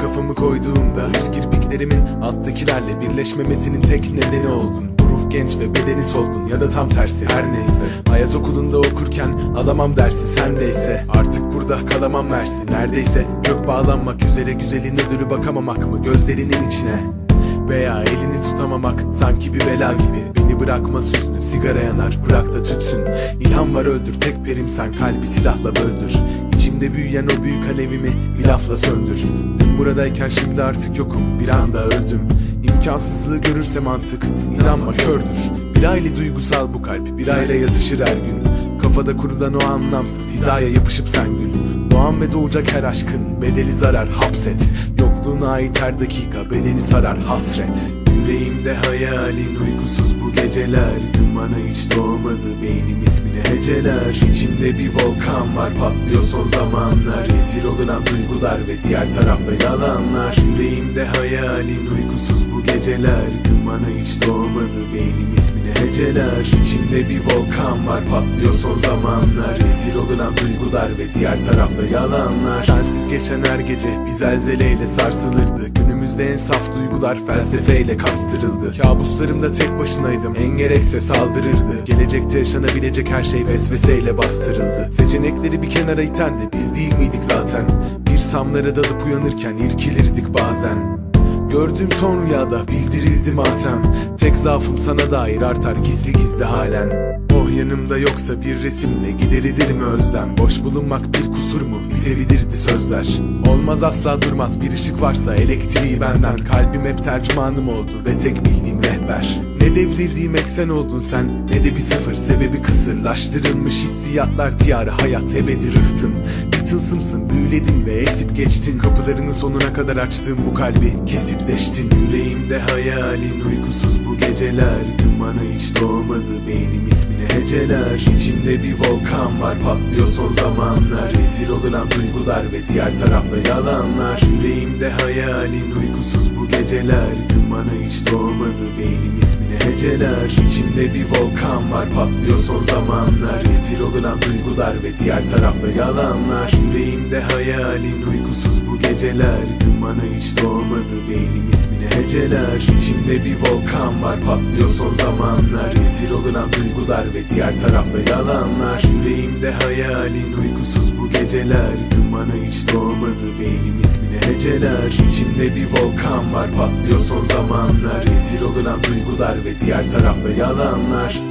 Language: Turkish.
kafamı koyduğumda Yüz kirpiklerimin alttakilerle birleşmemesinin tek nedeni oldun ruh genç ve bedeni solgun ya da tam tersi. Her neyse. Hayat okulunda okurken alamam dersi sendeyse Artık burada kalamam mersi neredeyse Gök bağlanmak üzere güzelin ödülü bakamamak mı gözlerinin içine? Veya elini tutamamak sanki bir bela gibi. Beni bırakma süslü sigara yanar bırak da tütsün. İlham var öldür tek perim sen. Kalbi silahla böldür İçimde büyüyen o büyük alevimi bir lafla söndür. Dün buradayken şimdi artık yokum bir anda öldüm. İmkansızlığı görürse mantık inanma kördür. Bir aile duygusal bu kalp bir aile yatışır her gün. Kafada kurulan o anlamsız hizaya yapışıp sen gül. Doğan ve doğacak her aşkın bedeli zarar hapset. Yokluğuna ait her dakika bedeni sarar hasret Yüreğimde hayalin uykusuz bu geceler. Gün bana hiç doğmadı beynim ismini heceler. İçimde bir volkan var patlıyor son zamanlar. Esir olunan duygular ve diğer tarafta yalanlar. Yüreğimde hayalin uykusuz geceler. Gün hiç doğmadı beynim ismini heceler. İçimde bir volkan var patlıyor son zamanlar. Esir olunan duygular ve diğer tarafta yalanlar. Sensiz geçen her gece bir zelzeleyle sarsılırdı. Günümüzde en saf duygular felsefeyle kastırıldı. Kabuslarımda tek başınaydım en gerekse saldırırdı. Gelecekte yaşanabilecek her şey vesveseyle bastırıldı. Seçenekleri bir kenara iten de biz değil miydik zaten? Bir samlara dalıp uyanırken irkilirdik bazen Gördüğüm son rüyada bildirildi matem. Tek zaafım sana dair artar gizli gizli halen. Oh yanımda yoksa bir resimle giderilir mi özlem? Boş bulunmak bir kusur mu? Bitebilirdi sözler. Olmaz asla durmaz. Bir ışık varsa elektriği benden. Kalbim hep tercümanım oldu ve tek bildiğim rehber Ne devrildiğim eksen oldun sen ne de bir sıfır Sebebi kısırlaştırılmış hissiyatlar diyarı hayat ebedi rıhtım. Bir tılsımsın büyüledin ve esip geçtin. Kapılarını sonuna kadar açtığım bu kalbi kesip deştin Yüreğimde hayalin uykusuz bu geceler. Bana hiç doğmadı beynim ismini heceler. İçimde bir volkan var patlıyor son zamanlar. Esir olunan duygular ve diğer tarafta yalanlar. Yüreğimde hayalin uykusuz bu geceler Bana hiç doğmadı beynim ismini heceler. İçimde bir volkan var patlıyor son zamanlar. Esir olunan duygular ve diğer tarafta yalanlar. Yüreğimde hayalin uykusuz bu geceler. Bana hiç doğmadı beynim ismini heceler. İçimde bir volkan var patlıyor son zamanlar. Esir olunan duygular ve diğer tarafta yalanlar. Yüreğimde hayalin uykusuz bu geceler. Bana hiç doğmadı beynim ismini heceler. İçimde bir volkan var patlıyor son zamanlar Esir olunan duygular ve diğer tarafta yalanlar